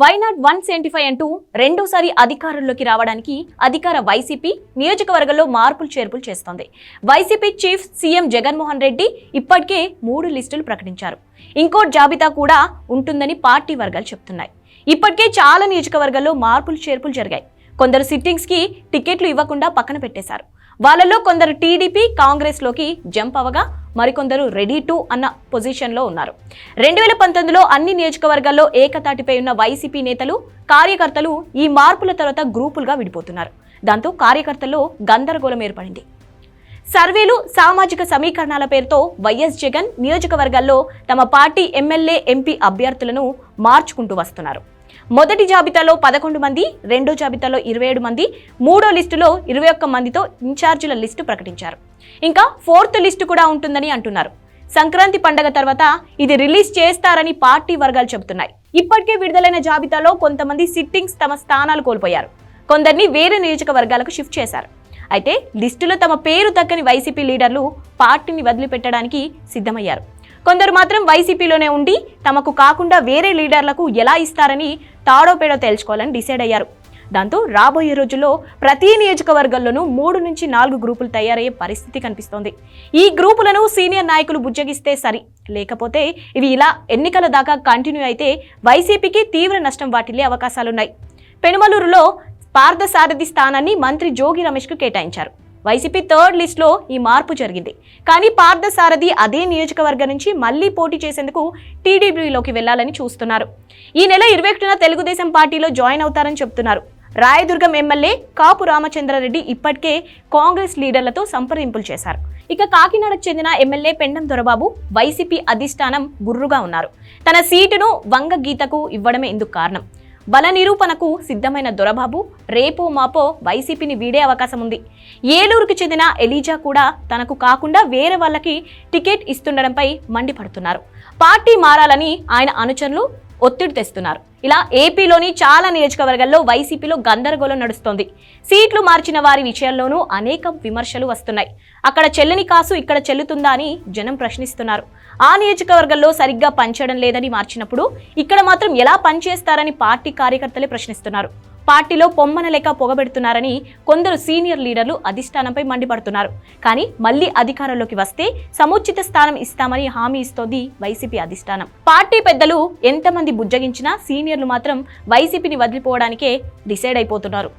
Why not one seventy five అంటూ రెండోసారి అధికారంలోకి రావడానికి అధికార వైసీపీ నియోజకవర్గంలో మార్పులు చేర్పులు చేస్తోంది. YCP chief CM Jaganmohan Reddy ఇప్పటికే మూడు లిస్టులు ప్రకటించారు. ఇంకో జాబితా కూడా ఉంటుందని పార్టీ వర్గాలు చెప్తున్నాయి. ఇప్పటికే చాలా నియోజకవర్గాల్లో మార్పులు చేర్పులు జరిగాయి. కొందరు సిట్టింగ్స్కి టికెట్లు ఇవ్వకుండా పక్కన పెట్టేశారు. వాళ్ళలో కొందరు టీడీపీ కాంగ్రెస్లోకి జంప్ అవగా మరికొందరు రెడీ టు అన్న పొజిషన్లో ఉన్నారు. రెండు వేల పంతొమ్మిదిలో అన్ని నియోజకవర్గాల్లో ఏకతాటిపై ఉన్న వైసీపీ నేతలు కార్యకర్తలు ఈ మార్పుల తర్వాత గ్రూపులుగా విడిపోతున్నారు. దాంతో కార్యకర్తల్లో గందరగోళం ఏర్పడింది. సర్వేలు సామాజిక సమీకరణాల పేరుతో వైఎస్ జగన్ నియోజకవర్గాల్లో తమ పార్టీ ఎమ్మెల్యే ఎంపీ అభ్యర్థులను మార్చుకుంటూ వస్తున్నారు. మొదటి జాబితాలో పదకొండు మంది రెండో జాబితాలో ఇరవై ఏడు మంది మూడో లిస్టులో ఇరవై ఒక్క మందితో ఇన్ఛార్జీల లిస్టు ప్రకటించారు. ఇంకా ఫోర్త్ లిస్టు కూడా ఉంటుందని అంటున్నారు. సంక్రాంతి పండగ తర్వాత ఇది రిలీజ్ చేస్తారని పార్టీ వర్గాలు చెబుతున్నాయి. ఇప్పటికే విడుదలైన జాబితాలో కొంతమంది సిట్టింగ్స్ తమ స్థానాలు కోల్పోయారు. కొందరిని వేరే నియోజకవర్గాలకు షిఫ్ట్ చేశారు. అయితే లిస్టులో తమ పేరు దక్కని వైసీపీ లీడర్లు పార్టీని వదిలిపెట్టడానికి సిద్ధమయ్యారు. కొందరు మాత్రం వైసీపీలోనే ఉండి తమకు కాకుండా వేరే లీడర్లకు ఎలా ఇస్తారని తాడోపేడో తేల్చుకోవాలని డిసైడ్ అయ్యారు. దాంతో రాబోయే రోజుల్లో ప్రతి నియోజకవర్గంలోనూ మూడు నుంచి నాలుగు గ్రూపులు తయారయ్యే పరిస్థితి కనిపిస్తోంది. ఈ గ్రూపులను సీనియర్ నాయకులు బుజ్జగిస్తే సరి. లేకపోతే ఇవి ఇలా ఎన్నికల దాకా కంటిన్యూ అయితే వైసీపీకి తీవ్ర నష్టం వాటిల్లే అవకాశాలున్నాయి. పెనుమలూరులో పార్థసారథి స్థానాన్ని మంత్రి జోగి రమేష్కు కేటాయించారు. వైసీపీ థర్డ్ లిస్ట్లో ఈ మార్పు జరిగింది. కానీ పార్థసారథి అదే నియోజకవర్గం నుంచి మళ్ళీ పోటీ చేసేందుకు టీడీపీలోకి వెళ్ళాలని చూస్తున్నారు. ఈ నెల ఇరవై ఒకటిన తెలుగుదేశం పార్టీలో జాయిన్ అవుతారని చెప్తున్నారు. రాయదుర్గం ఎమ్మెల్యే కాపు రామచంద్రారెడ్డి ఇప్పటికే కాంగ్రెస్ లీడర్లతో సంప్రదింపులు చేశారు. ఇక కాకినాడకు చెందిన ఎమ్మెల్యే పెండం దొరబాబు వైసీపీ అధిష్టానం గుర్రుగా ఉన్నారు. తన సీటును వంగ గీతకు ఇవ్వడమే ఇందుకు కారణం. బల నిరూపణకు సిద్ధమైన దొరబాబు రేపో మాపో వైసీపీని వీడే అవకాశం ఉంది. ఏలూరుకు చెందిన ఎలీజా కూడా తనకు కాకుండా వేరే వాళ్ళకి టికెట్ ఇస్తుండడంపై మండిపడుతున్నారు. పార్టీ మారాలని ఆయన అనుచరులు ఒత్తిడి తెస్తున్నారు. ఇలా ఏపీలోని చాలా నియోజకవర్గాల్లో వైసీపీలో గందరగోళం నడుస్తోంది. సీట్లు మార్చిన వారి విషయంలోనూ అనేక విమర్శలు వస్తున్నాయి. అక్కడ చెల్లని కాసు ఇక్కడ చెల్లుతుందా అని జనం ప్రశ్నిస్తున్నారు. ఆ నియోజకవర్గంలో సరిగ్గా పనిచేయడం లేదని మార్చినప్పుడు ఇక్కడ మాత్రం ఎలా పనిచేస్తారని పార్టీ కార్యకర్తలే ప్రశ్నిస్తున్నారు. పార్టీలో పొమ్మన లేక పొగబెడుతున్నారని కొందరు సీనియర్ లీడర్లు అధిష్టానంపై మండిపడుతున్నారు. కానీ మళ్ళీ అధికారంలోకి వస్తే సముచిత స్థానం ఇస్తామని హామీ ఇస్తోంది వైసీపీ అధిష్టానం. పార్టీ పెద్దలు ఎంతమంది బుజ్జగించినా సీనియర్లు మాత్రం వైసీపీని వదిలిపోవడానికే డిసైడ్ అయిపోతున్నారు.